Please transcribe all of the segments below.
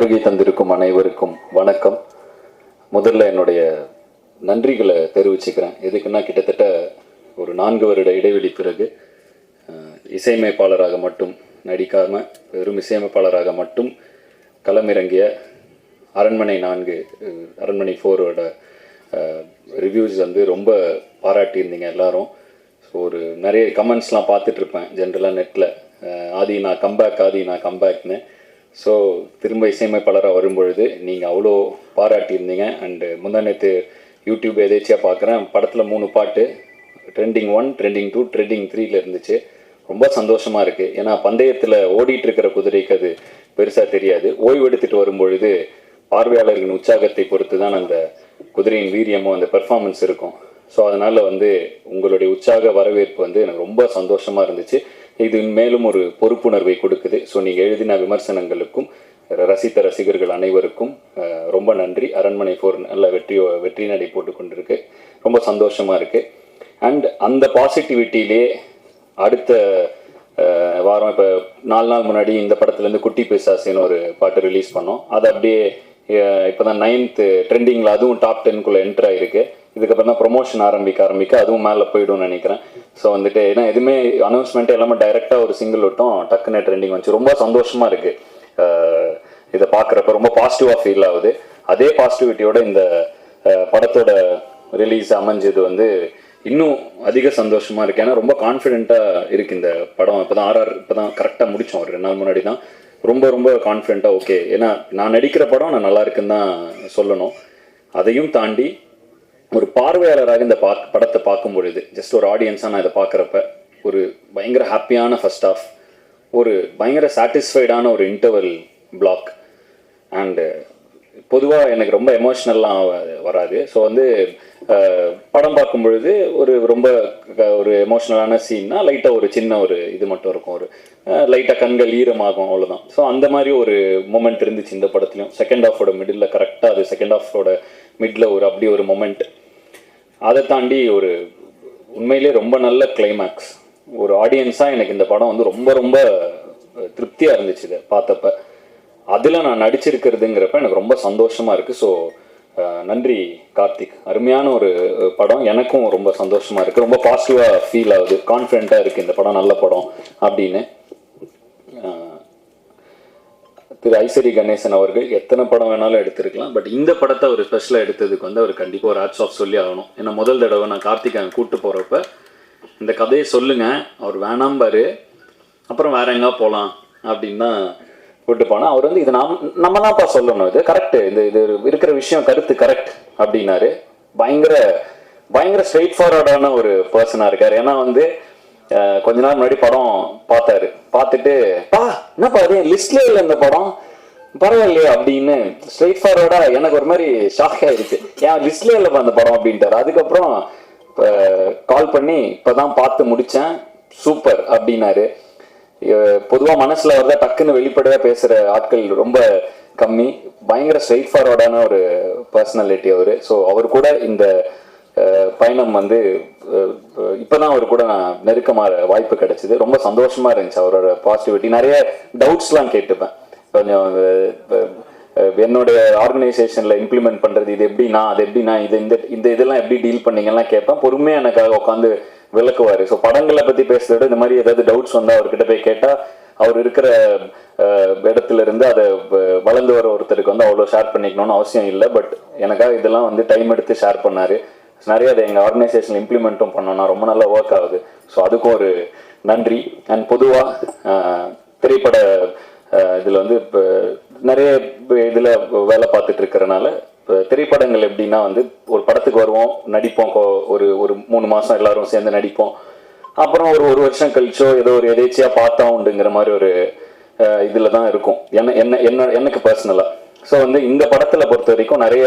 வருகை தந்திருக்கும் அனைவருக்கும் வணக்கம். முதல்ல என்னுடைய நன்றிகளை தெரிவிச்சுக்கிறேன். எதுக்குன்னா கிட்டத்தட்ட ஒரு நான்கு வருட இடைவெளி பிறகு இசையமைப்பாளராக மட்டும் நடிக்காம வெறும் இசையமைப்பாளராக மட்டும் களமிறங்கிய அரண்மனை நான்கு அரண்மனை ஃபோரோட ரிவ்யூஸ் வந்து ரொம்ப பாராட்டியிருந்தீங்க எல்லாரும். ஸோ ஒரு நிறைய கமெண்ட்ஸ்லாம் பார்த்துட்ருப்பேன் ஜென்ரலாக நெட்டில் ஆதி நான் கம்பேக் ஆதி நான் கம்பேக்னு ஸோ திரும்ப இசையமைப்பாளராக வரும்பொழுது நீங்கள் அவ்வளோ பாராட்டியிருந்தீங்க. அண்டு முந்தா நேற்று யூடியூப் எதேச்சியாக பார்க்குறேன். படத்தில் மூணு பாட்டு. Trending one trending two trending த்ரீல இருந்துச்சு. ரொம்ப சந்தோஷமாக இருக்குது ஏன்னா பந்தயத்தில் ஓடிட்டு இருக்கிற குதிரைக்கு அது பெருசாக தெரியாது. ஓய்வு எடுத்துகிட்டு வரும்பொழுது பார்வையாளர்களின் உற்சாகத்தை பொறுத்து தான் அந்த குதிரையின் வீரியமும் அந்த பெர்ஃபார்மன்ஸ் இருக்கும். ஸோ அதனால் வந்து உங்களுடைய உற்சாக வரவேற்பு வந்து எனக்கு ரொம்ப சந்தோஷமாக இருந்துச்சு. இது மேலும் ஒரு பொறுப்புணர்வை கொடுக்குது. ஸோ நீங்கள் எழுதின விமர்சனங்களுக்கும் ரசித்த ரசிகர்கள் அனைவருக்கும் ரொம்ப நன்றி. அரண்மனை ஃபோர் நல்ல வெற்றி வெற்றி நடை போட்டு கொண்டிருக்கு. ரொம்ப சந்தோஷமாக இருக்குது அண்ட் அந்த பாசிட்டிவிட்டியிலே அடுத்த வாரம் இப்போ நாலு நாள் முன்னாடி இந்த படத்துலேருந்து குட்டி பிசாசின்னு ஒரு பாட்டு ரிலீஸ் பண்ணோம். அது அப்படியே இப்போ தான் நைன்த்து ட்ரெண்டிங்கில் அதுவும் டாப் டென்குள்ளே என்ட்ரு ஆகிருக்கு இதுக்கப்புறம் தான் ப்ரொமோஷன் ஆரம்பிக்க ஆரம்பிக்க அதுவும் மேலே போயிடும்னு நினைக்கிறேன். ஸோ வந்துட்டு ஏன்னா எதுவுமே அனௌன்ஸ்மெண்ட் எல்லாமே டைரெக்டாக ஒரு சிங்கிள் விட்டோம் டக்குன்னு ட்ரெண்டிங் வந்துச்சு. ரொம்ப சந்தோஷமாக இருக்குது இதை பார்க்குறப்ப ரொம்ப பாசிட்டிவாக ஃபீல் ஆகுது. அதே பாசிட்டிவிட்டியோட இந்த படத்தோட ரிலீஸ் அமைஞ்சது வந்து இன்னும் அதிக சந்தோஷமா இருக்கு. ஏன்னா ரொம்ப கான்ஃபிடென்ட்டாக இருக்கு இந்த படம். இப்போ தான் ஆர்ஆர் இப்போ தான் கரெக்டாக முடித்தோம் ஒரு ரெண்டு நாள் முன்னாடி தான். ரொம்ப ரொம்ப கான்ஃபிடென்ட்டாக ஓகே ஏன்னா நான் நடிக்கிற படம் நான் நல்லா இருக்குன்னு தான் சொல்லணும். அதையும் தாண்டி ஒரு பார்வையாளராக இந்த பா படத்தை பார்க்கும் பொழுது ஜஸ்ட் ஒரு ஆடியன்ஸாக நான் இதை பார்க்குறப்ப ஒரு பயங்கர ஹாப்பியான ஃபர்ஸ்ட் ஆஃப் ஒரு பயங்கர சாட்டிஸ்ஃபைடான ஒரு இன்டர்வல் பிளாக் அண்டு பொதுவாக எனக்கு ரொம்ப எமோஷ்னல்லாம் வராது. ஸோ வந்து படம் பார்க்கும் பொழுது ஒரு ரொம்ப ஒரு எமோஷ்னலான சீன்னா லைட்டாக ஒரு சின்ன ஒரு இது மட்டும் இருக்கும். ஒரு லைட்டாக கண்கள் ஈரமாகும் அவ்வளோதான் ஸோ அந்த மாதிரி ஒரு மூமெண்ட் இருந்துச்சு இந்த படத்துலையும் செகண்ட் ஆஃபோட மிடில் கரெக்டாக அது செகண்ட் ஆஃபோட மிடில் ஒரு அப்படி ஒரு மொமெண்ட் அதை தாண்டி ஒரு உண்மையிலே ரொம்ப நல்ல கிளைமேக்ஸ் ஒரு ஆடியன்ஸாக எனக்கு இந்த படம் வந்து ரொம்ப ரொம்ப திருப்தியாக இருந்துச்சு இதை பார்த்தப்ப. அதில் நான் நடிச்சிருக்கிறதுங்கிறப்ப எனக்கு ரொம்ப சந்தோஷமாக இருக்குது ஸோ நன்றி கார்த்திக். அருமையான ஒரு படம். எனக்கும் ரொம்ப சந்தோஷமாக இருக்குது ரொம்ப பாசிட்டிவாக ஃபீல் ஆகுது. கான்ஃபிடென்ட்டாக இருக்குது இந்த படம் நல்ல படம் அப்படின்னு. திரு ஐசரி கணேசன் அவர்கள் எத்தனை படம் வேணாலும் எடுத்திருக்கலாம். பட் இந்த படத்தை அவர் ஸ்பெஷலாக எடுத்ததுக்கு வந்து அவர் கண்டிப்பாக ஒரு ஹேட்ஸ் ஆஃப் சொல்லி ஆகணும். ஏன்னா முதல் தடவை நான் கார்த்திக் அங்கே கூப்பிட்டு போகிறப்ப இந்த கதையை சொல்லுங்கள் அவர் வேணாம்பாரு அப்புறம் வேற எங்கே போகலாம் அப்படின்னு தான் கூப்பிட்டு போனால் அவர் வந்து இது நாம் நம்ம தான்ப்பா சொல்லணும் இது. கரெக்டு இது இது இருக்கிற விஷயம் கருத்து கரெக்ட் அப்படின்னாரு. பயங்கர பயங்கர ஸ்ட்ரெயிட் ஃபார்வர்டான ஒரு பர்சனாக இருக்கார். ஏன்னா வந்து கொஞ்ச நாள் முன்னாடி படம் பார்த்தாரு. பார்த்துட்டு பா என்னப்பா அது லிஸ்ட்ல இல்லை இந்த படம். பரவாயில்லையே அப்படின்னு ஸ்ட்ரெயிட் ஃபார்வர்டா எனக்கு ஒரு மாதிரி ஷாக் ஆயிடுச்சு. ஏன் லிஸ்ட்ல இல்லைப்பா அந்த படம் அப்படின்ட்டாரு. அதுக்கப்புறம் கால் பண்ணி இப்பதான் பார்த்து முடிச்சேன். சூப்பர் அப்படின்னாரு. பொதுவாக மனசுல வரத டக்குன்னு வெளிப்படையா பேசுற ஆட்கள் ரொம்ப கம்மி. பயங்கர ஸ்ட்ரெயிட் ஃபார்வர்டான ஒரு பர்சனாலிட்டி அவர். ஸோ அவர் கூட இந்த பயணம் வந்து இப்போ இப்பதான் அவர் கூட நான் நெருக்கமாக வாய்ப்பு கிடைச்சிது. ரொம்ப சந்தோஷமா இருந்துச்சு அவரோட பாசிட்டிவிட்டி நிறைய டவுட்ஸ்லாம் கேட்டுப்பேன். கொஞ்சம் என்னோட ஆர்கனைசேஷன்ல இம்ப்ளிமெண்ட் பண்றது இது எப்படின்னா அது எப்படின்னா இது இந்த இந்த இதெல்லாம் எப்படி டீல் பண்ணீங்கலாம் கேட்பேன். பொறுமையாக எனக்காக உட்காந்து விளக்குவாரு. ஸோ படங்களை பத்தி பேசுறத விட இந்த மாதிரி ஏதாவது டவுட்ஸ் வந்தா அவர்கிட்ட போய் கேட்டா அவர் இருக்கிற இடத்துல இருந்து அதை வ- வளர்ந்து வர ஒருத்தருக்கு வந்து அவ்வளோ ஷேர் பண்ணிக்கணும்னு அவசியம் இல்லை. பட் எனக்காக இதெல்லாம் வந்து டைம் எடுத்து ஷேர் பண்ணாரு. நிறைய அதை எங்கள் ஆர்கனைசேஷன் இம்ப்ளிமெண்ட்டும் பண்ணோம்னா ரொம்ப நல்லா ஒர்க் ஆகுது. ஸோ அதுக்கும் ஒரு நன்றி. அண்ட் பொதுவாக திரைப்பட இதில் வந்து இப்போ நிறைய இதில் வேலை பார்த்துட்டு இருக்கிறனால இப்போ திரைப்படங்கள் எப்படின்னா வந்து ஒரு படத்துக்கு வருவோம் நடிப்போம் ஒரு ஒரு மூணு மாதம் எல்லாரும் சேர்ந்து நடிப்போம். அப்புறம் ஒரு ஒரு வருஷம் கழிச்சோ ஏதோ ஒரு எதேச்சியாக பார்த்தா உண்டுங்கிற மாதிரி ஒரு இதில் தான் இருக்கும். என்ன என்ன என்ன எனக்கு பர்சனலாக ஸோ வந்து இந்த படத்தில் பொறுத்த வரைக்கும் நிறைய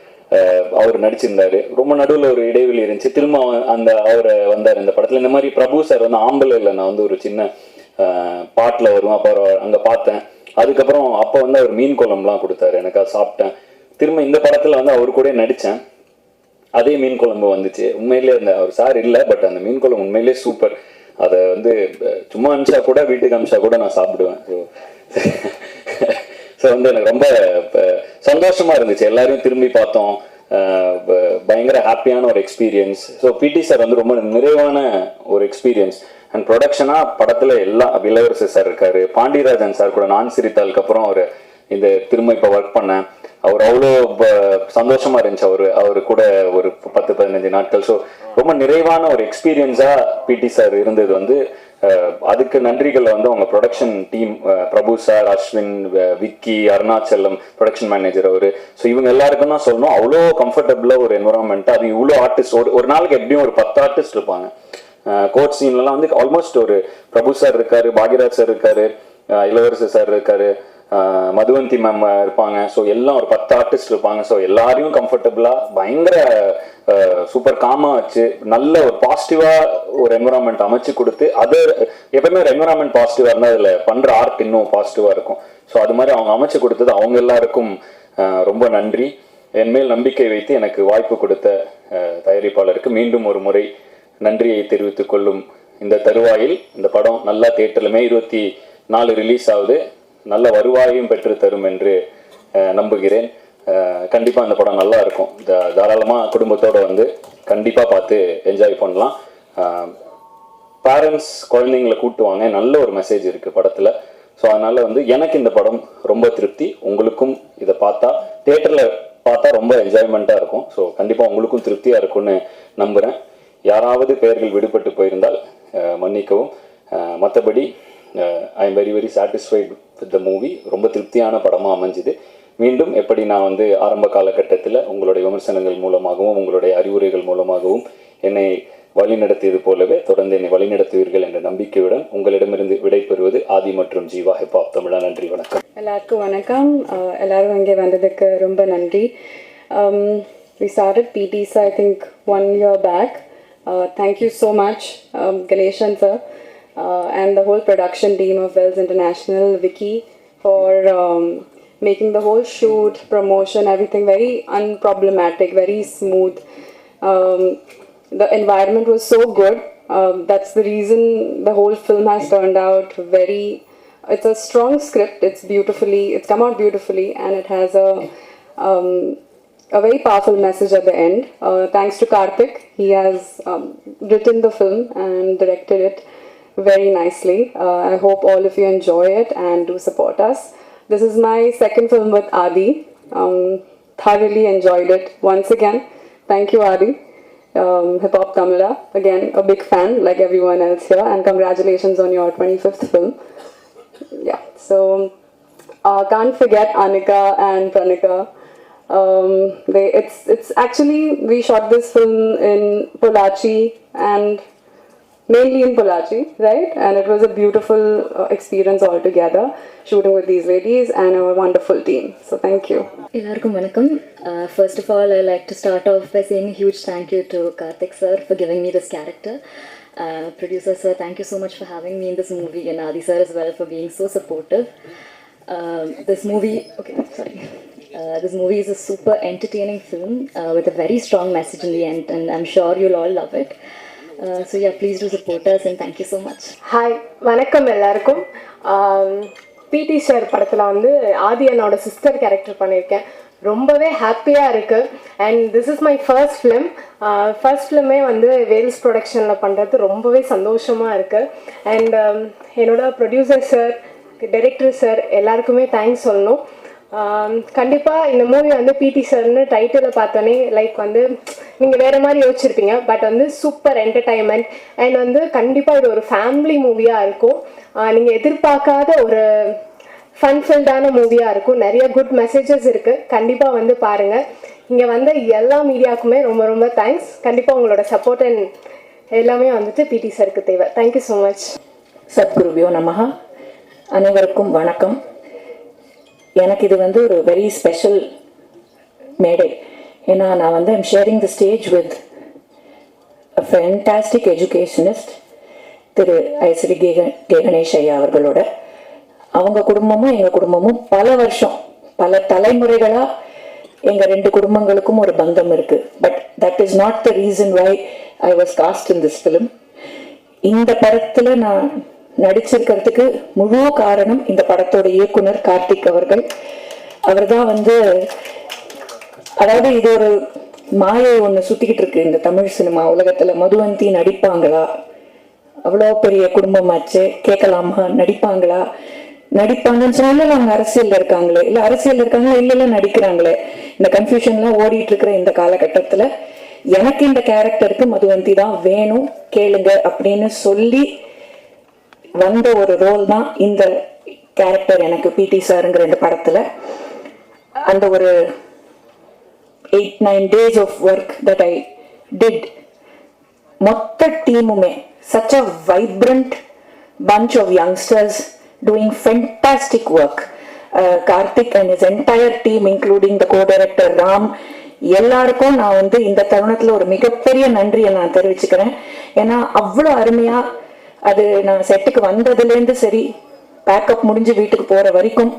அவர் நடிச்சிருந்தாரு. ரொம்ப நடுவில் ஒரு இடைவெளி இருந்துச்சு. திரும்ப அந்த அவர் வந்தார் இந்த படத்தில். இந்த மாதிரி பிரபு சார் வந்து ஆம்பளை இல்லை நான் வந்து ஒரு சின்ன பாட்டில் வரும் அப்போ அங்கே பார்த்தேன். அதுக்கப்புறம் அப்போ வந்து அவர் மீன் குழம்புலாம் கொடுத்தாரு. எனக்கு அதை சாப்பிட்டேன். திரும்ப இந்த படத்தில் வந்து அவர் கூட நடித்தேன் அதே மீன் குழம்பு வந்துச்சு. உண்மையிலே அந்த அவர் சார் இல்லை பட் அந்த மீன் குழம்பு உண்மையிலே சூப்பர். அதை வந்து சும்மா அனுப்பிச்சா கூட வீட்டுக்கு அனுப்பிச்சா கூட நான் சாப்பிடுவேன். ஸோ வந்து எனக்கு ரொம்ப சந்தோஷமா இருந்துச்சு. எல்லாரையும் திரும்பி பார்த்தோம். பயங்கர ஹாப்பியான ஒரு எக்ஸ்பீரியன்ஸ் ஸோ பிடி சார் வந்து ரொம்ப நிறைவான ஒரு எக்ஸ்பீரியன்ஸ் அண்ட் ப்ரொடக்ஷனாக படத்தில் எல்லா இளவரசர் சார் இருக்காரு. பாண்டியராஜன் சார் கூட நான் சிரித்தாலுக்கு அப்புறம் ஒரு இந்த திரும்ப இப்போ ஒர்க் பண்ணேன் அவர் அவ்வளோ ப- சந்தோஷமா இருந்துச்சு. அவர் அவர் கூட ஒரு பத்து பதினஞ்சு நாட்கள். ஸோ ரொம்ப நிறைவான ஒரு எக்ஸ்பீரியன்ஸா பிடி சார் இருந்தது வந்து அதுக்கு நன்றிகளை வந்து அவங்க production team Prabhu sir Ashwin Vicky Arunachalam production manager அவர். ஸோ இவங்க எல்லாருக்கும் தான் சொல்லணும். அவ்வளோ கம்ஃபர்டபுளாக ஒரு என்வரான்மெண்ட் அது இவ்வளோ ஆர்டிஸ்ட் ஒரு ஒரு நாளைக்கு எப்படியும் ஒரு பத்து ஆர்டிஸ்ட் இருப்பாங்க. கோட் சீன்லலாம் வந்து ஆல்மோஸ்ட் ஒரு பிரபு சார் இருக்காரு பாக்யராஜ் சார் இருக்காரு இளவரசர் சார் இருக்காரு. மதுவந்தி மேம் இருப்பாங்க. ஸோ எல்லாம் ஒரு பத்து ஆர்டிஸ்ட் இருப்பாங்க. ஸோ எல்லாரையும் கம்ஃபர்டபுளாக பயங்கர சூப்பர் காமாக வச்சு நல்ல ஒரு பாசிட்டிவாக ஒரு என்விரான்மெண்ட் அமைச்சு கொடுத்து அது எப்பவுமே ஒரு என்விரான்மெண்ட் பாசிட்டிவாக இருந்தால் அதில் பண்ணுற ஆர்ட் இன்னும் பாசிட்டிவாக இருக்கும். ஸோ அது மாதிரி அவங்க அமைச்சு கொடுத்தது அவங்க எல்லாருக்கும் ரொம்ப நன்றி. என் மேல் நம்பிக்கை வைத்து எனக்கு வாய்ப்பு கொடுத்த தயாரிப்பாளருக்கு மீண்டும் ஒரு முறை நன்றியை தெரிவித்துக் கொள்ளும். இந்த தருவாயில் இந்த படம் நல்லா தேட்டருமே மே இருபத்தி நாலு ரிலீஸ் ஆகுது. நல்ல வருவாயும் பெற்று தரும் என்று நம்புகிறேன். கண்டிப்பாக அந்த படம் நல்லா இருக்கும். தாராளமாக குடும்பத்தோடு வந்து கண்டிப்பாக பார்த்து என்ஜாய் பண்ணலாம். பேரண்ட்ஸ் குழந்தைங்களை கூட்டுவாங்க நல்ல ஒரு மெசேஜ் இருக்குது படத்தில். ஸோ அதனால் வந்து எனக்கு இந்த படம் ரொம்ப திருப்தி. உங்களுக்கும் இதை பார்த்தா தேட்டரில் பார்த்தா ரொம்ப என்ஜாய்மெண்ட்டாக இருக்கும். ஸோ கண்டிப்பாக உங்களுக்கும் திருப்தியாக இருக்கும்னு நம்புகிறேன் யாராவது பெயர்கள் விடுபட்டு போயிருந்தால் மன்னிக்கவும். மற்றபடி I am very very satisfied with the movie ரொம்ப திருப்தியான படமாக அமைஞ்சுது. மீண்டும் எப்படி நான் வந்து ஆரம்ப காலகட்டத்தில் உங்களுடைய விமர்சனங்கள் மூலமாகவும் உங்களுடைய அறிவுரைகள் மூலமாகவும் என்னை வழிநடத்தியது போலவே தொடர்ந்து என்னை வழிநடத்துவீர்கள் என்ற நம்பிக்கையுடன் உங்களிடமிருந்து விடைபெறுவது ஆதி மற்றும் ஜீவா ஹிப்ஹாப் தமிழா. நன்றி வணக்கம். எல்லாருக்கும் வணக்கம். எல்லாரும் இங்கே வந்ததுக்கு ரொம்ப நன்றி. Um, we started பிடிஸ் I think one year back thank you so much so sir uh, and the whole production team of Wells International, Vicky, for um, making the whole shoot, promotion, everything very unproblematic, very smooth. Um, the environment was so good. Um, that's the reason the whole film has turned out very. It's a strong script. It's beautifully. It's come out beautifully, and it has a um, a very powerful message at the end. Uh, thanks to Karthik, he has um, written the film and directed it very nicely. Uh, I hope all of you enjoy it and do support us. This is my second film with Adi. Um, thoroughly enjoyed it once again. Thank you, Adi. Um, Hip Hop Tamila, again a big fan like everyone else here, and congratulations on your 25th film. Yeah, so uh, can't forget Anika and Pranika. Um, they, it's it's actually we shot this film in Polachi and mainly in Palachi, right? And it was a beautiful uh, experience altogether, shooting with these ladies and our wonderful team. So thank you. Everyone. Uh, first of all, I'd like to start off by saying a huge thank you to Karthik sir for giving me this character. Uh, producer sir, thank you so much for having me in this movie, and Adi sir as well for being so supportive. Uh, this movie, okay, sorry. Uh, this movie is a super entertaining film uh, with a very strong message in the end, and I'm sure you'll all love it. So ya please to support us and thank you so much hi வணக்கம் எல்லாருக்கும். பிடி sir படத்தில் வந்து ஆதி என்னோட sister character பண்ணியிருக்கேன் ரொம்பவே ஹாப்பியாக இருக்குது and this is my first film first ஃபிலிமே வந்து வேல்ஸ் ப்ரொடக்ஷனில் பண்ணுறது ரொம்பவே சந்தோஷமாக இருக்குது அண்ட் என்னோட ப்ரொடியூசர் சார் டைரக்டர் சார் எல்லாருக்குமே தேங்க்ஸ் சொல்லணும். கண்டிப்பாக இந்த மூவி வந்து பிடி சார்னு டைட்டிலை பார்த்தோன்னே லைக் வந்து நீங்கள் வேறு மாதிரி யோசிச்சிருப்பீங்க. பட் வந்து சூப்பர் என்டர்டைன்மெண்ட் அண்ட் வந்து கண்டிப்பாக இது ஒரு ஃபேமிலி மூவியாக இருக்கும். நீங்கள் எதிர்பார்க்காத ஒரு ஃபன் ஃபில்டான மூவியாக இருக்கும். நிறைய குட் மெசேஜஸ் இருக்குது கண்டிப்பாக வந்து பாருங்கள் இங்கே வந்த எல்லா மீடியாவுக்குமே ரொம்ப ரொம்ப தேங்க்ஸ் கண்டிப்பாக உங்களோட சப்போர்ட் அண்ட் எல்லாமே வந்துட்டு பிடி சாருக்கு தேவை. தேங்க்யூ ஸோ மச் சத்குருவியோ நமஹா. அனைவருக்கும் வணக்கம். எனக்கு இது வந்து ஒரு வெரி ஸ்பெஷல் மேடை ஏன்னா நான் வந்து I'm sharing the stage with a fantastic educationist Thiru Ishari K K Ganesh ஐயா அவர்களோட. அவங்க குடும்பமும் எங்கள் குடும்பமும் பல வருஷம் பல தலைமுறைகளாக எங்கள் ரெண்டு குடும்பங்களுக்கும் ஒரு பந்தம் இருக்குது but that is not the reason why I was cast in this film இந்த படத்தில் நான் நடிச்சிருக்கிறதுக்கு முழு காரணம் இந்த படத்தோட இயக்குனர் கார்த்திக் அவர்கள். அவர்தான் வந்து அதாவது இது ஒரு மாயை ஒன்று சுத்திக்கிட்டு இருக்கு இந்த தமிழ் சினிமா உலகத்துல. மதுவந்தி நடிப்பாங்களா? அவ்வளோ பெரிய குடும்பமாச்சு கேட்கலாமா? நடிப்பாங்களா? நடிப்பாங்கன்னு சொன்னால அவங்க அரசியல்ல இருக்காங்களே. இல்லை அரசியல்ல இருக்காங்களா? இல்லை இல்லை நடிக்கிறாங்களே. இந்த கன்ஃபியூஷன்லாம் ஓடிட்டு இருக்கிற இந்த காலகட்டத்துல எனக்கு இந்த கேரக்டருக்கு மதுவந்தி தான் வேணும் கேளுங்க அப்படின்னு சொல்லி வந்த ஒரு ரோல் தான் இந்த கேரக்டர் எனக்கு பிடி சாருங்கிற இந்த படத்தில். அந்த ஒரு eight nine days of work that I did மொத்த டீமுமே such a vibrant bunch of youngsters doing fantastic work Karthik and is entire team including the co director Ram எல்லாருக்கும் நான் வந்து இந்த தருணத்தில் ஒரு மிகப்பெரிய நன்றியை நான் தெரிவிச்சுக்கிறேன். ஏன்னா அவ்வளோ அருமையாக அது நான் செட்டுக்கு வந்ததுலேருந்து சரி பேக்கப் முடிஞ்சு வீட்டுக்கு போகிற வரைக்கும்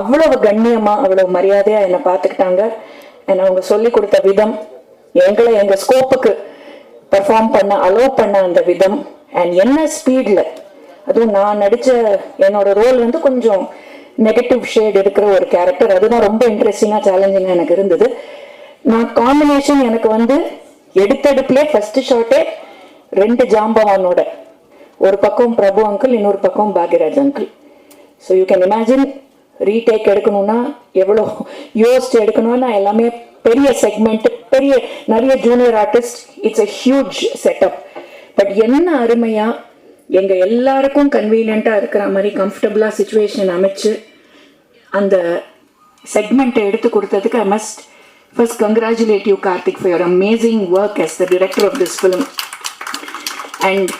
அவ்வளவு கண்ணியமாக அவ்வளவு மரியாதையாக என்னை பார்த்துக்கிட்டாங்க. என்னை அவங்க சொல்லி கொடுத்த விதம் எங்களை எங்கள் ஸ்கோப்புக்கு பெர்ஃபார்ம் பண்ண அலோவ் பண்ண அந்த விதம் அண்ட் என்ன ஸ்பீடில் அதுவும் நான் நடித்த என்னோட ரோல் வந்து கொஞ்சம் நெகட்டிவ் ஷேட் இருக்கிற ஒரு கேரக்டர் அதுதான் ரொம்ப இன்ட்ரெஸ்டிங்காக சேலஞ்சிங்காக எனக்கு இருந்தது. நான் காம்பினேஷன் எனக்கு வந்து எடுத்தடுப்புலே ஃபஸ்ட்டு ஷாட்டே ரெண்டு ஜாம்பவானோட ஒரு பக்கம் பிரபு அங்கிள் இன்னொரு பக்கம் Bhagyaraj uncle so you can imagine retake எடுக்கணும்னா எவ்வளோ யோசிச்சு எடுக்கணும்னா எல்லாமே பெரிய செக்மெண்ட் பெரிய நிறைய junior artist it's a huge setup but என்ன அருமையாக எங்கள் எல்லாருக்கும் கன்வீனியண்ட்டாக இருக்கிற மாதிரி கம்ஃபர்டபுளாக சுச்சுவேஷன் அமைச்சு அந்த செக்மெண்ட்டை எடுத்து கொடுத்ததுக்கு I must first congratulate you Karthik for your amazing work as the director of this film and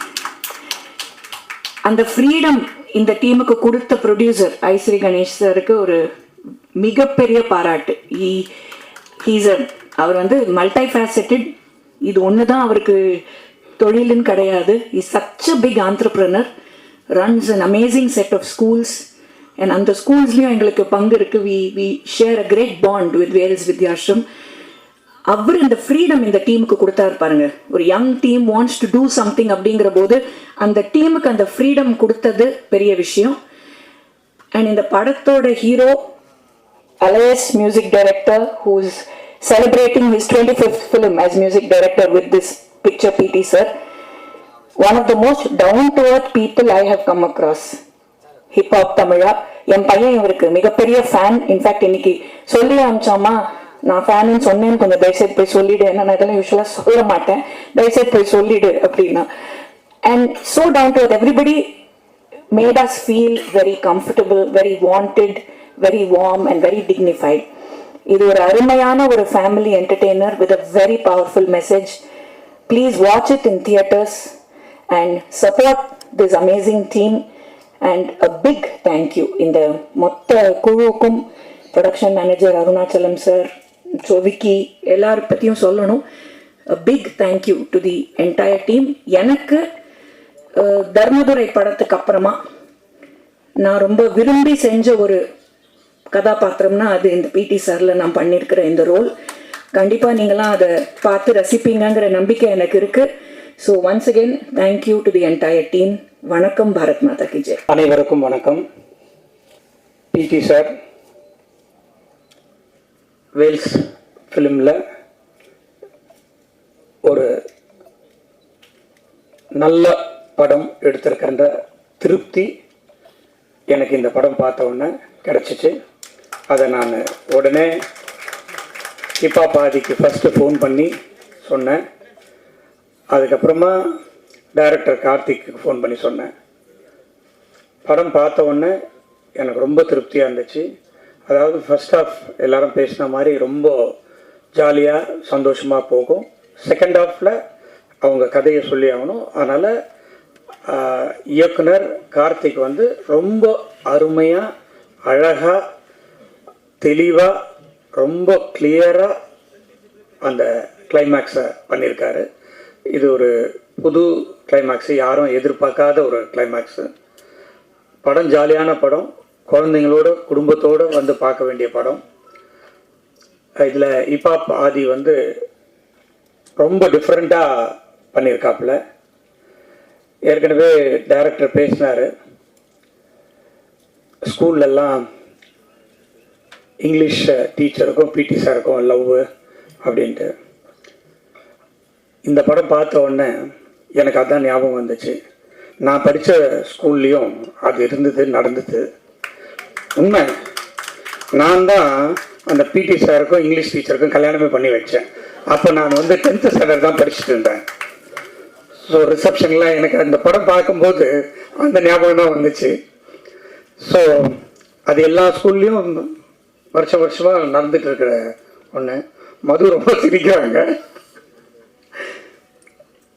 அந்த ஃப்ரீடம் இந்த டீமுக்கு கொடுத்த ப்ரொடியூசர் ஐஸ்ரீ கணேஷ் சாருக்கு ஒரு மிகப்பெரிய பாராட்டு. ஹீஸ் அவர் வந்து மல்டி ஃபேசட்டட் இது ஒன்று தான் அவருக்கு தொழிலுன்னு கிடையாது. Is such a big entrepreneur runs an amazing set of schools and அந்த ஸ்கூல்ஸ்லேயும் எங்களுக்கு பங்கு இருக்குது we we share a great bond with Vels Vidyashram அவர் இந்த ஃப்ரீடம் இந்த டீமுக்கு கொடுத்தாரு பாருங்க. ஒரு young team wants to do something அப்படிங்கிற போது அந்த டீமுக்கு அந்த ஃப்ரீடம் கொடுத்தது பெரிய விஷயம். அண்ட் இந்த படத்தோட hero alias music director who's celebrating his twenty fifth film as music director with this picture PT sir one of the most down to earth people I have come across Hiphop Tamizha என் பையன் இவருக்கு மிகப்பெரிய fan in fact இன்னைக்கு சொல்லி அமிச்சாமா நான் ஃபேனுன்னு சொன்னேன்னு கொஞ்சம் தயவுசெய்து போய் சொல்லிடு. ஏன்னா நான் இதெல்லாம் யூஸ்வலாக சொல்ல மாட்டேன். தயவுசெய்து போய் சொல்லிடு அப்படின்னா. And so down to everybody made us feel very comfortable very wanted very warm and very dignified இது ஒரு அருமையான ஒரு family entertainer with a very powerful message please watch it in theatres and support this amazing team and a big thank you இந்த மொத்த குழுவுக்கும் production manager Arunachalam sir so Vicky எல்லார் பற்றியும் சொல்லணும். Big thank you to the entire team எனக்கு தர்மதுரை படத்துக்கு அப்புறமா நான் ரொம்ப விரும்பி செஞ்ச ஒரு கதாபாத்திரம்னா அது இந்த பிடி சார்ல நான் பண்ணியிருக்கிற இந்த ரோல் கண்டிப்பாக நீங்களாம் அதை பார்த்து ரசிப்பீங்கங்கிற நம்பிக்கை எனக்கு இருக்குது so once again thank you to the entire team வணக்கம் பாரத் மாதா கி ஜெய். அனைவருக்கும் வணக்கம். பிடி சார் வேல்ஸ் ஃபிலிமில் ஒரு நல்ல படம் எடுத்திருக்கின்ற திருப்தி எனக்கு இந்த படம் பார்த்த உடனே கிடச்சிச்சு. அதை நான் உடனே ஹிப்பா பாதிக்கு ஃபஸ்ட்டு ஃபோன் பண்ணி சொன்னேன். அதுக்கப்புறமா டைரக்டர் கார்த்திக்கு ஃபோன் பண்ணி சொன்னேன். படம் பார்த்த உடனே எனக்கு ரொம்ப திருப்தியாக இருந்துச்சு. அதாவது ஃபர்ஸ்ட் ஆஃப் எல்லாரும் பேசின மாதிரி ரொம்ப ஜாலியாக சந்தோஷமாக போகும். செகண்ட் ஆஃபில் அவங்க கதையை சொல்லி ஆகணும். அதனால் இயக்குனர் கார்த்திக் வந்து ரொம்ப அருமையாக அழகாக தெளிவாக ரொம்ப கிளியராக அந்த கிளைமேக்ஸை பண்ணியிருக்காரு இது ஒரு புது கிளைமேக்ஸு யாரும் எதிர்பார்க்காத ஒரு கிளைமேக்ஸு படம் ஜாலியான படம். குழந்தைங்களோட குடும்பத்தோடு வந்து பார்க்க வேண்டிய படம். இதில் இப்பாப் ஆதி வந்து ரொம்ப டிஃப்ரெண்ட்டாக பண்ணியிருக்காப்புல. ஏற்கனவே டைரக்டர் பேசினார். ஸ்கூல்லலாம் இங்கிலீஷ் டீச்சருக்கும் பிடி சாருக்கும் லவ் அப்படின்ட்டு. இந்த படம் பார்த்த உடனே எனக்கு அதான் ஞாபகம் வந்துச்சு. நான் படித்த ஸ்கூல்லையும் அது இருந்தது நடந்தது. உண்மை. நான் தான் அந்த பிடி சாருக்கும் இங்கிலீஷ் டீச்சருக்கும் கல்யாணமே பண்ணி வச்சேன். அப்போ நான் வந்து டென்த்து ஸ்டாண்டர்ட் தான் படிச்சுட்டு இருந்தேன். ஸோ ரிசப்ஷன்லாம் எனக்கு அந்த படம் பார்க்கும்போது அந்த ஞாபகம் தான் வந்துச்சு. ஸோ அது எல்லா ஸ்கூல்லையும் வருஷம் வருஷமாக நடந்துட்டு இருக்கிற ஒன்று மது ரொம்ப சிரிக்கிறாங்க.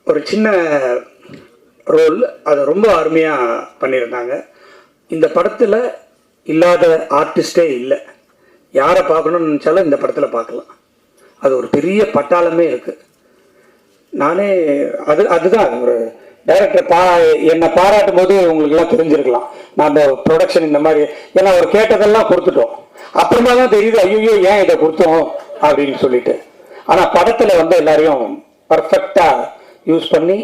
ஒரு சின்ன ரோல் அதை ரொம்ப அருமையாக பண்ணியிருந்தாங்க. இந்த படத்தில் இல்லாத ஆர்டிஸ்டே இல்லை. யாரை பார்க்கணும்னு நினச்சாலும் இந்த படத்தில் பார்க்கலாம். அது ஒரு பெரிய பட்டாளமே இருக்குது நானே அது அதுதான் ஒரு டைரக்டர் பா என்னை பாராட்டும் போது உங்களுக்குலாம் தெரிஞ்சிருக்கலாம். நான் அந்த ப்ரொடக்ஷன் இந்த மாதிரி ஏன்னா அவர் கேட்டதெல்லாம் கொடுத்துட்டோம். அப்புறமா தான் தெரியுது ஐயோ ஏன் இதை கொடுத்தோம் அப்படின்னு சொல்லிட்டு. ஆனால் படத்தில் வந்து எல்லாரையும் பர்ஃபெக்டாக யூஸ் பண்ணி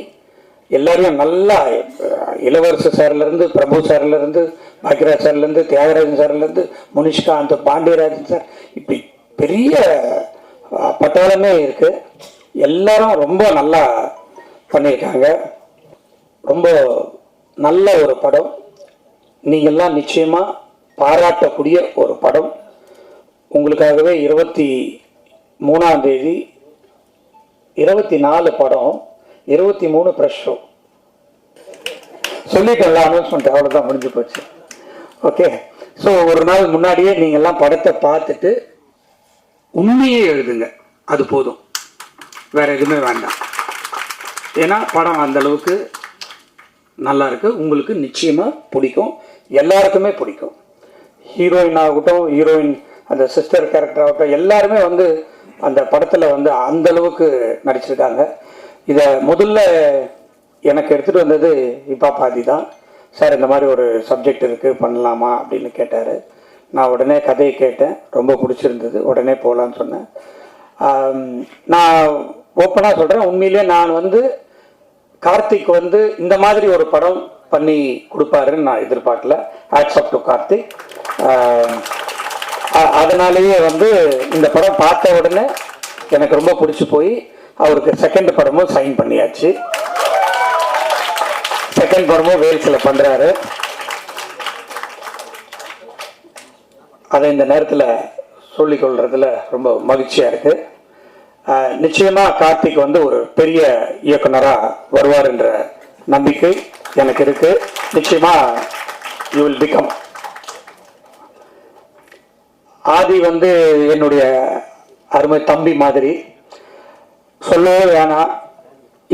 எல்லாரையும் நல்லா அஹ், இளவரசு சார்லேருந்து பிரபு சார்லேருந்து பாக்யராஜ் சார்லேருந்து தியாகராஜன் சார்லேருந்து முனிஷ்காந்த் பாண்டியராஜன் சார் இப்படி பெரிய பட்டாளமே இருக்குது எல்லாரும் ரொம்ப நல்லா பண்ணியிருக்காங்க. ரொம்ப நல்ல ஒரு படம். நீங்கள்லாம் நிச்சயமாக பாராட்டக்கூடிய ஒரு படம். உங்களுக்காகவே இருபத்தி மூணாம் தேதி இருபத்தி நாலு படம். இருபத்தி மூணு ப்ரெஷ் ஷோ சொல்லிட்டேன்ல அனௌன்ஸ்மெண்ட் அவ்வளோதான் முடிஞ்சு போச்சு. ஓகே ஸோ ஒரு நாள் முன்னாடியே நீங்கள்லாம் படத்தை பார்த்துட்டு உண்மையே எழுதுங்க. அது போதும். வேற எதுவுமே வேண்டாம். ஏன்னா படம் அந்த அளவுக்கு நல்லா இருக்குது உங்களுக்கு நிச்சயமாக பிடிக்கும். எல்லாருக்குமே பிடிக்கும். ஹீரோயின் ஆகட்டும் ஹீரோயின் அந்த சிஸ்டர் கேரக்டர் ஆகட்டும் எல்லாருமே வந்து அந்த படத்தில் வந்து அந்த அளவுக்கு நடிச்சிருக்காங்க. இதை முதல்ல எனக்கு எடுத்துகிட்டு வந்தது இப்பா பாதி தான். சார் இந்த மாதிரி ஒரு சப்ஜெக்ட் இருக்குது பண்ணலாமா அப்படின்னு கேட்டார். நான் உடனே கதையை கேட்டேன். ரொம்ப பிடிச்சிருந்தது. உடனே போகலான்னு சொன்னேன். நான் ஓப்பனாக சொல்கிறேன் உண்மையிலே நான் வந்து கார்த்திக் வந்து இந்த மாதிரி ஒரு படம் பண்ணி கொடுப்பாருன்னு நான் எதிர்பார்க்கல. Hats off to Karthik. அதனாலேயே வந்து இந்த படம் பார்த்த உடனே எனக்கு ரொம்ப பிடிச்சி போய் அவருக்கு செகண்ட் படமும் சைன் பண்ணியாச்சு. செகண்ட் படமும் வேல்ஸில் பண்ணுறாரு அதை இந்த நேரத்தில் சொல்லிக்கொள்றதுல ரொம்ப மகிழ்ச்சியாக இருக்குது நிச்சயமாக கார்த்திக் வந்து ஒரு பெரிய இயக்குனராக வருவார் என்ற நம்பிக்கை எனக்கு இருக்கு. நிச்சயமாக யூ வில் பிகம் ஆதி வந்து என்னுடைய அருமை தம்பி மாதிரி. சொல்லவே வேணாம்.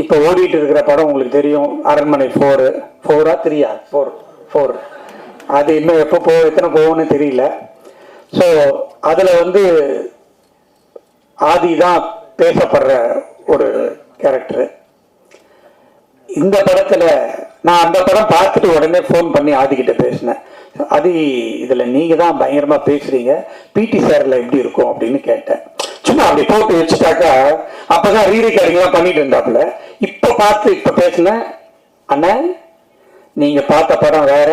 இப்போ ஓடிட்டு இருக்கிற படம் உங்களுக்கு தெரியும். அரண்மனை ஃபோரு ஃபோரா த்ரீயா ஃபோர் ஃபோர் அது இன்னும் எப்போ போ எத்தனை போகும்னு தெரியல. ஸோ அதில் வந்து ஆதி தான் பேசப்படுற ஒரு கேரக்டரு இந்த படத்தில் நான் அந்த படம் பார்த்துட்டு உடனே ஃபோன் பண்ணி ஆதிக்கிட்ட பேசினேன். ஆதி இதில் நீங்கள் தான் பயங்கரமாக பேசுகிறீங்க பிடி சாரில் எப்படி இருக்கும் அப்படின்னு கேட்டேன். சும்மா அப்படி போட்டு வச்சுட்டாக்கா அப்பதான் ரீ ரெக்கார்டிங்லாம் பண்ணிட்டு இருந்தாப்புல. இப்ப பார்த்து இப்ப பேசினேன் அண்ணன் நீங்க பார்த்த படம் வேற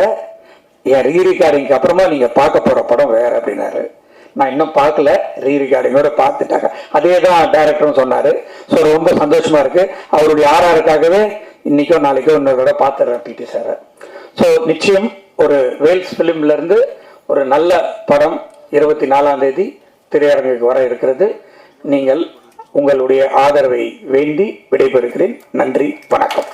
என் ரீ ரெக்கார்டிங்க்கு அப்புறமா நீங்க பார்க்க போற படம் வேற அப்படின்னாரு. நான் இன்னும் பார்க்கல ரீ ரெக்கார்டிங்கோட பார்த்துட்டாங்க. அதே தான் டைரக்டரும் சொன்னாரு. ஸோ ரொம்ப சந்தோஷமா இருக்கு. அவருடைய ஆர்ஆருக்காகவே இன்னைக்கோ நாளைக்கோ இன்னொரு தடவை பார்த்துடுறேன் பிடி சாரை ஸோ நிச்சயம் ஒரு வேல்ஸ் ஃபிலிம்லேருந்து ஒரு நல்ல படம் இருபத்தி நாலாம் தேதி திரையரங்குக்கு வர இருக்கிறது. நீங்கள் உங்களுடைய ஆதரவை வேண்டி விடைபெறுகிறேன். நன்றி வணக்கம்.